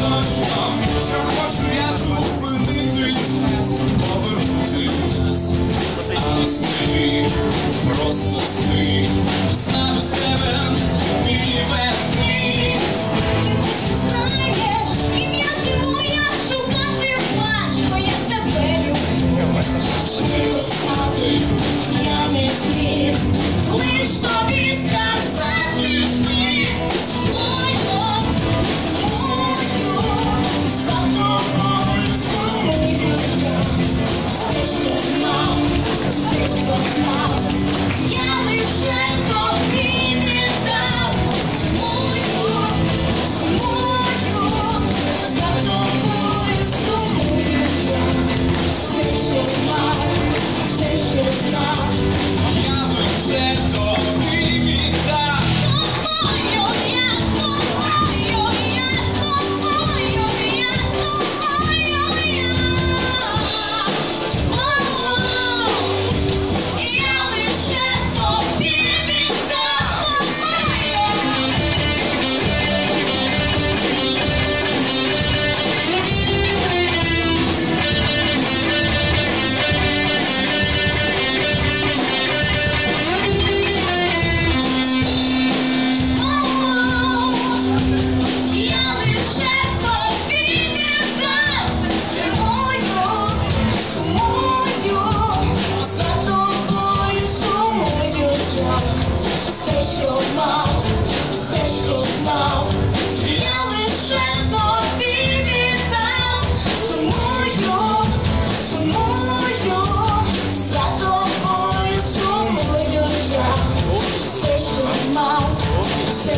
хтось там, що хоче я зупинити час, повернути нас, а сни, просто сни, сна без тебе, білі весни. Знаєш, ім'я живоя шукати важко, я тебе люблю. Швидко стати, я не зміг.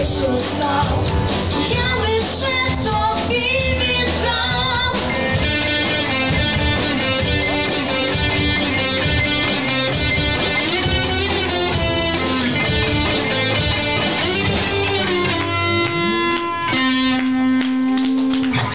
sexual stuff